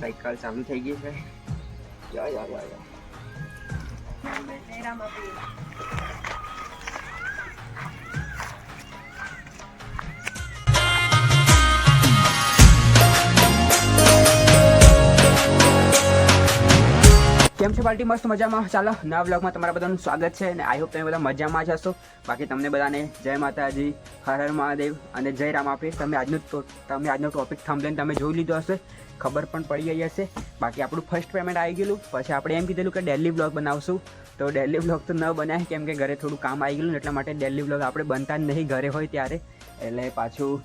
Cycle ચાલુ થઈ ગઈ છે. યા યા યા યા. કેમ છો પાર્ટી? મસ્ત મજામાં. ચાલો, નવા બ્લોગમાં તમારા બધાનું સ્વાગત છે અને આઈ હોપ તમે બધા મજામાં જ હશો. બાકી તમને બધાને જય માતાજી, હર હર મહાદેવ અને જય રામ આપીશ તમે આજનો તમે આજનો ટોપિક થંભલેન તમે જોઈ લીધો હશે. ખબર પણ પડી ગઈ હશે. બાકી આપણું ફર્સ્ટ પેમેન્ટ આવી ગયેલું. પછી આપણે એમ કીધેલું કે ડેલી બ્લોગ બનાવશું. તો ડેલી બ્લોગ તો ન બનાય, કેમ કે ઘરે થોડું કામ આવી ગયેલું એટલા માટે ડેલી બ્લોગ આપણે બનતા જ નહીં ઘરે હોય ત્યારે. એટલે પાછું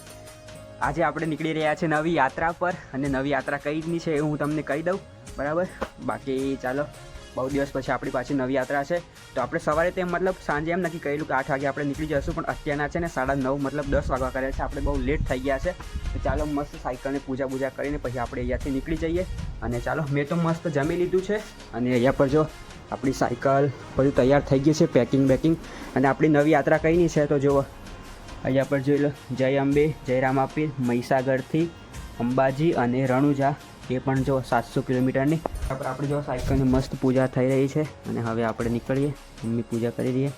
આજે આપણે નીકળી રહ્યા છે નવી યાત્રા પર. અને નવી યાત્રા કઈની છે એ હું તમને કહી દઉં. બરાબર? બાકી ચાલો, બહુ દિવસ પછી આપણી પાછી નવી યાત્રા છે. તો આપણે સવારે તેમ મતલબ સાંજે એમ નક્કી કરેલું કે આઠ વાગે આપણે નીકળી જઈશું, પણ અત્યારના છે ને સાડા નવ, મતલબ દસ વાગવા કરે છે. આપણે બહુ લેટ થઈ ગયા છે. તો ચાલો મસ્ત સાયકલની પૂજા પૂજા કરીને પછી આપણે અહીંયાથી નીકળી જઈએ. અને ચાલો, મેં તો મસ્ત જમી લીધું છે. અને અહીંયા પર જો આપણી સાયકલ બધું તૈયાર થઈ ગયું છે પેકિંગ બેકિંગ અને આપણી નવી યાત્રા કઈની છે તો જુઓ. અહીંયા પર જોઈ લો, જય અંબે, જય રામાપીર, મહીસાગરથી અંબાજી અને રણુજા. એ પણ જો સાતસો કિલોમીટરની બરાબર આપણે જો સાયકલની મસ્ત પૂજા થઈ રહી છે અને હવે આપણે નીકળીએ મમ્મી પૂજા કરી દઈએ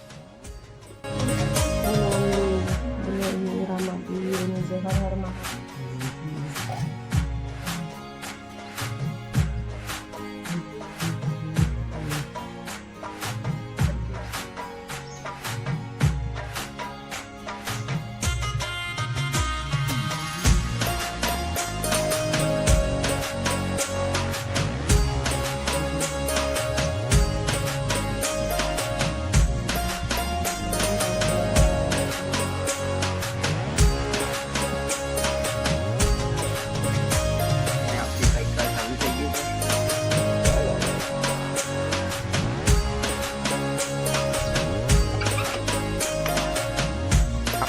અને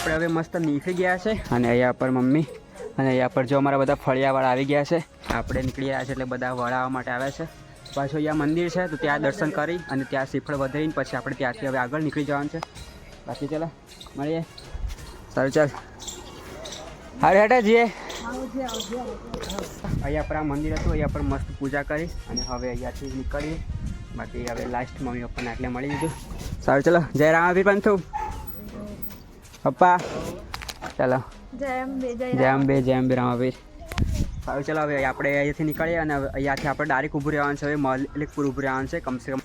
આપણે હવે મસ્ત નીકળી ગયા છે અને અહીંયા પર મમ્મી અને અહીંયા પર જો અમારા બધા ફળિયાવાળા આવી ગયા છે. આપણે નીકળી રહ્યા છે એટલે બધા વળાવવા માટે આવ્યા છે. પાછું અહીંયા મંદિર છે, તો ત્યાં દર્શન કરી અને ત્યાં શ્રીફળ વધારીને પછી આપણે ત્યાંથી હવે આગળ નીકળી જવાનું છે. બાકી ચાલો, મળીએ. સારું, ચાલ. હારે હેઠે જઈએ અહીંયા પર આ મંદિર હતું, અહીંયા પર મસ્ત પૂજા કરી અને હવે અહીંયાથી નીકળીએ. બાકી હવે લાસ્ટ મમ્મી પપ્પાને આટલે મળી લીધું. સારું, ચલો. જય રામાભીર પંથુ પપ્પા ચાલો. જય અંબે જય અંબે જય અંબે રામાભીર સારું ચાલો હવે આપણે અહીંયાથી નીકળીએ અને અહીંયાથી આપણે ડાયરેક્ટ ઊભું રહેવાનું છે. હવે મલિકપુર ઊભું રહેવાનું છે કમસે કમ.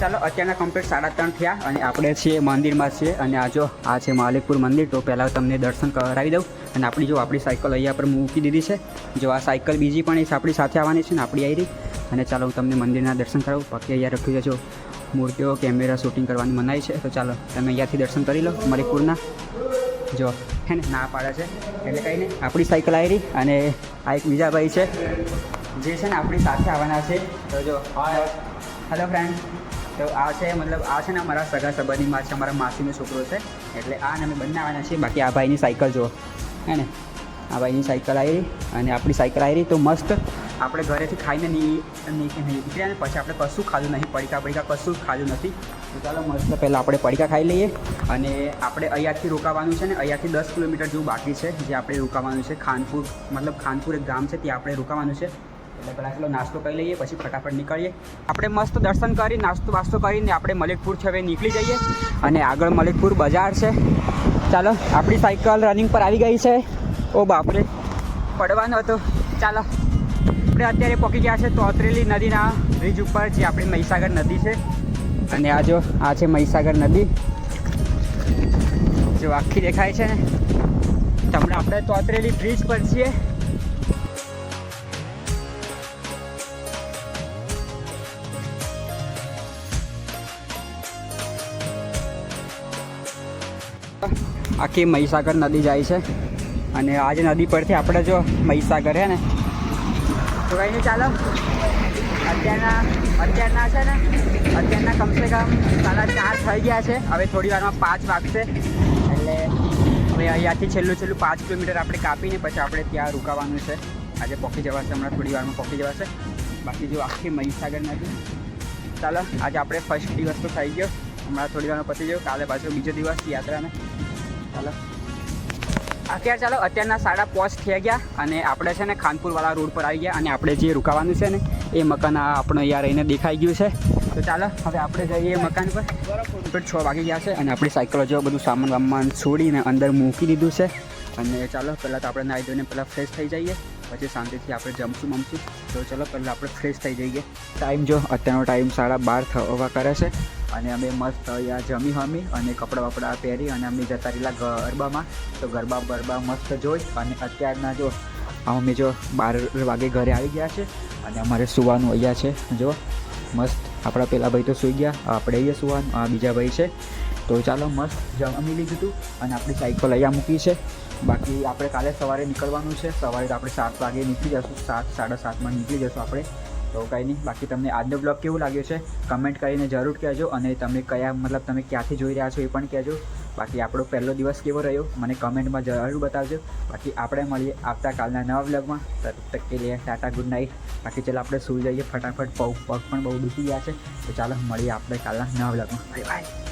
ચાલો, અત્યારના કમ્પ્લીટ સાડા ત્રણ થયા અને આપણે છીએ મંદિરમાં છીએ અને આ જો, આ છે માલિકપુર મંદિર, તો પહેલાં તમને દર્શન કરાવી દઉં. અને આપણી જો, આપણી સાયકલ અહીંયા પર મૂકી દીધી છે. જો આ સાયકલ બીજી પણ એ આપણી સાથે આવવાની છે ને, આપણી આવી અને ચાલો, હું તમને મંદિરના દર્શન કરાવું. બાકી અહીંયા રખી છે મૂર્તિઓ, કેમેરા શૂટિંગ કરવાની મનાઈ છે. તો ચાલો, તમે અહીંયાથી દર્શન કરી લો માલિકપુરના જો, હે ને, ના પાડે છે. એટલે કંઈ નહીં, આપણી સાયકલ આવી અને આ એક બીજા ભાઈ છે. જે છે ને, આપણી સાથે આવવાના છે. તો જો હેલો ફ્રેન્ડ તો આ છે, મતલબ આ છે ને અમારા સગા સંબંધીમાં છે, અમારા માસીનો છોકરો છે. એટલે આ અમે બંને આવવાના છીએ. બાકી આ ભાઈની સાયકલ જુઓ. હે ને? આ ભાઈની સાયકલ આવી અને આપણી સાયકલ આવી તો મસ્ત. આપણે ઘરેથી ખાઈને નીકળ્યા ને પછી આપણે કશું ખાધું નહીં. પડીકા પડીકા કશું જ ખાધું નથી. તો ચાલો મસ્ત પહેલાં આપણે પડીકા ખાઈ લઈએ અને આપણે અહીંયાથી રોકાવાનું છે ને અહીંયાથી દસ કિલોમીટર જેવું બાકી છે, જે આપણે રોકાવાનું છે. ખાનપુર, મતલબ ખાનપુર એક ગામ છે, ત્યાં આપણે રોકાવાનું છે. એટલે પહેલાં ચાલો નાસ્તો કરી લઈએ, પછી ફટાફટ નીકળીએ. આપણે મસ્ત દર્શન કરી, નાસ્તો વાસ્તો કરીને આપણે મલિકપુર છે નીકળી જઈએ. અને આગળ મલિકપુર બજાર છે. ચાલો, આપણી સાયકલ રનિંગ પર આવી ગઈ છે. ઓ બાપરે, પડવાનો હતો. ચાલો, આપણે અત્યારે પહોંચી ગયા છે તોતરેલી નદીના બ્રિજ ઉપર, જે આપણી મહીસાગર નદી છે. અને આ જો, આ છે મહીસાગર નદી. જો આખી દેખાય છે ને. તમને આપણે તોતરેલી બ્રિજ પર છીએ. આખી મહીસાગર નદી જાય છે. અને આજે નદી પરથી આપણે જો મહીસાગર હે ને, તો કંઈ નહીં ચાલો. અત્યારના અત્યારના છે ને, અત્યારના કમસે કમ સાડા ચાર થઈ ગયા છે. હવે થોડી વારમાં પાંચ વાગશે. એટલે હવે અહીંયાથી છેલ્લું છેલ્લું પાંચ કિલોમીટર આપણે કાપીને પછી આપણે ત્યાં રોકાવાનું છે. આજે પોકી જવાશે, હમણાં થોડી વારમાં પહોંચી જવાશે. બાકી જો આખી મહીસાગર નદી. ચાલો, આજે આપણે ફર્સ્ટ દિવસ તો થઈ ગયો. હમણાં થોડી વારમાં પતી ગયો. કાલે પાછો બીજો દિવસ યાત્રાને. ચાલો અત્યારે ચાલો, અત્યારના સાડા પોચ થઈ ગયા અને આપણે છે ને ખાનપુરવાળા રોડ પર આવી ગયા અને આપણે જે રોકાવાનું છે ને, એ મકાન આપણો અહીંયા રહીને દેખાઈ ગયું છે. તો ચાલો, હવે આપણે જઈએ મકાન પર. તો છ વાગી ગયા છે અને આપણી સાયકલો જેવો બધું સામાન વામાન છોડીને અંદર મૂકી દીધું છે. અને ચાલો, પહેલાં તો આપણે નાહી ધોઈને પહેલાં ફ્રેશ થઈ જઈએ. પછી શાંતિથી આપણે જમશું, મમશું. તો ચલો, પહેલાં આપણે ફ્રેશ થઈ જઈએ. ટાઈમ જો, અત્યારનો ટાઈમ સાડા બાર થવા કરે છે. અને અમે મસ્ત અહીંયા જમી હમી અને કપડાં વપડા પહેરી અને અમે જતા રહેલા ગરબામાં. તો ગરબા બરબા મસ્ત જોઈ અને અત્યારના જો અમે જો બાર વાગે ઘરે આવી ગયા છે અને અમારે સુવાનું અહીંયા છે. જો મસ્ત આપણા પેલા ભાઈ તો સૂઈ ગયા, આપણે અહીંયા સુવાનું, આ બીજા ભાઈ છે. તો ચાલો મસ્ત જમી લીધું હતું અને આપણી સાયકલ અહીંયા મૂકી છે. બાકી આપણે કાલે સવારે નીકળવાનું છે. સવારે તો આપણે સાત વાગે નીકળી જશું, સાત, સાડા સાતમાં નીકળી જશું આપણે. તો કંઈ નહીં, બાકી તમને આજનો બ્લોગ કેવું લાગ્યો છે કમેન્ટ કરીને જરૂર કહેજો અને તમે કયા, મતલબ તમે ક્યાંથી જોઈ રહ્યા છો એ પણ કહેજો. બાકી આપણો પહેલો દિવસ કેવો રહ્યો, મને કમેન્ટમાં જરૂર બતાવજો. બાકી આપણે મળીએ આવતાકાલના નવા બ્લોગમાં તબ તક કે લે ટાટા, ગુડ નાઇટ. બાકી ચાલો આપણે સૂઈ જઈએ ફટાફટ, પગ પગ પણ બહુ દુખી ગયા છે. તો ચાલો મળીએ આપણે કાલના નવા બ્લોગમાં બાય બાય.